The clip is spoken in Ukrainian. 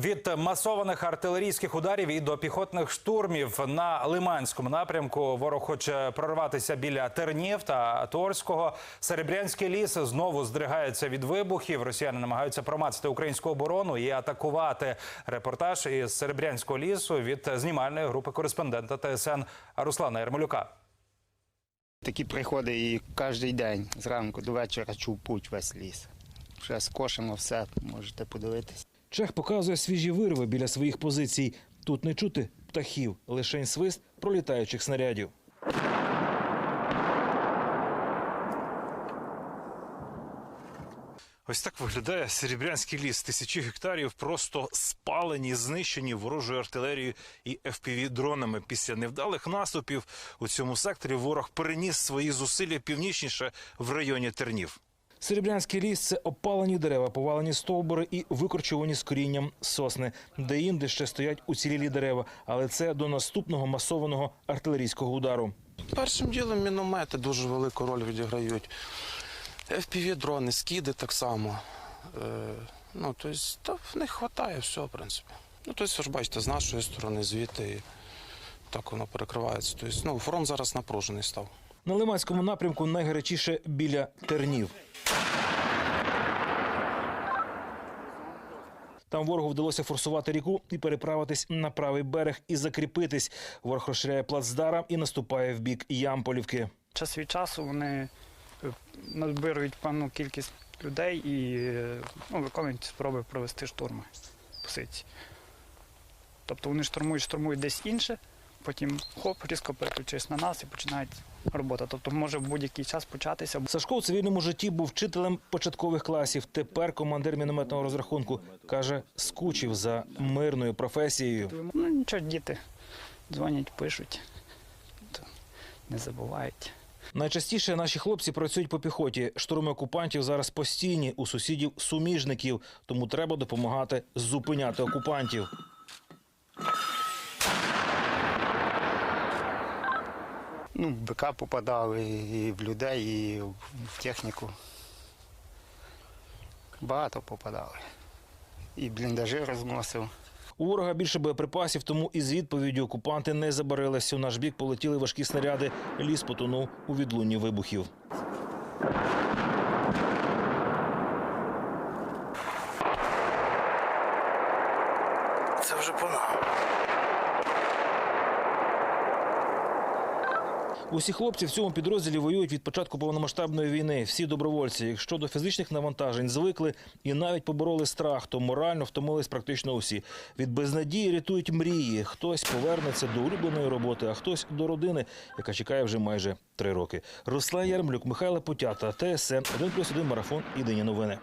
Від масованих артилерійських ударів і до піхотних штурмів на Лиманському напрямку ворог хоче прорватися біля Тернів та Торського. Серебрянський ліс знову здригається від вибухів. Росіяни намагаються промацати українську оборону і атакувати. Репортаж із Серебрянського лісу від знімальної групи кореспондента ТСН Руслана Ярмолюка. Такі приходи і кожен день зранку до вечора чув путь весь ліс. Вже скошено все, можете подивитися. Чех показує свіжі вирви біля своїх позицій. Тут не чути птахів, лишень свист пролітаючих снарядів. Ось так виглядає Серебрянський ліс. Тисячі гектарів просто спалені, знищені ворожою артилерією і FPV-дронами. Після невдалих наступів у цьому секторі ворог переніс свої зусилля північніше в районі Тернів. Серебрянський ліс це опалені дерева, повалені стовбури і викорчувані з корінням сосни, де інде ще стоять уцілілі дерева. Але це до наступного масованого артилерійського удару. Першим ділом міномети дуже велику роль відіграють. FPV-дрони, скиди так само. Е, ну, тобто, та в них вистачає все, в принципі. Ну, тобто, ви ж бачите, з нашої сторони, звідти, так воно перекривається. Тобто, ну, фронт зараз напружений став. На Лиманському напрямку найгарячіше біля тернів. Там ворогу вдалося форсувати ріку і переправитись на правий берег і закріпитись. Ворог розширяє плацдарм і наступає в бік Ямполівки. час від часу вони е, назбирують певну кількість людей і е, ну, виконують спроби провести штурми позиції. Тобто вони штурмують, штурмують десь інше, потім хоп, різко переключились на нас і починають робота. Тобто може в будь-який час початися. Сашко у цивільному житті був вчителем початкових класів. Тепер командир мінометного розрахунку каже, скучив за мирною професією. Ну нічого, діти дзвонять, пишуть, не забувають. Найчастіше наші хлопці працюють по піхоті. Штурми окупантів зараз постійні у сусідів суміжників, тому треба допомагати зупиняти окупантів. Ну, в БК попадали і в людей, і в техніку. Багато попадали. І бліндажі розносив. У ворога більше боєприпасів, тому із відповіддю окупанти не забарилися. У наш бік полетіли важкі снаряди. Ліс потонув у відлунні вибухів. Це вже по нам. Усі хлопці в цьому підрозділі воюють від початку повномасштабної війни. Всі добровольці. Якщо до фізичних навантажень звикли і навіть побороли страх, то морально втомились практично усі. Від безнадії рятують мрії. Хтось повернеться до улюбленої роботи, а хтось до родини, яка чекає вже майже три роки. Руслан Ярмлюк, Михайло Путята, ТСН 1+,1 марафон. Єдині новини.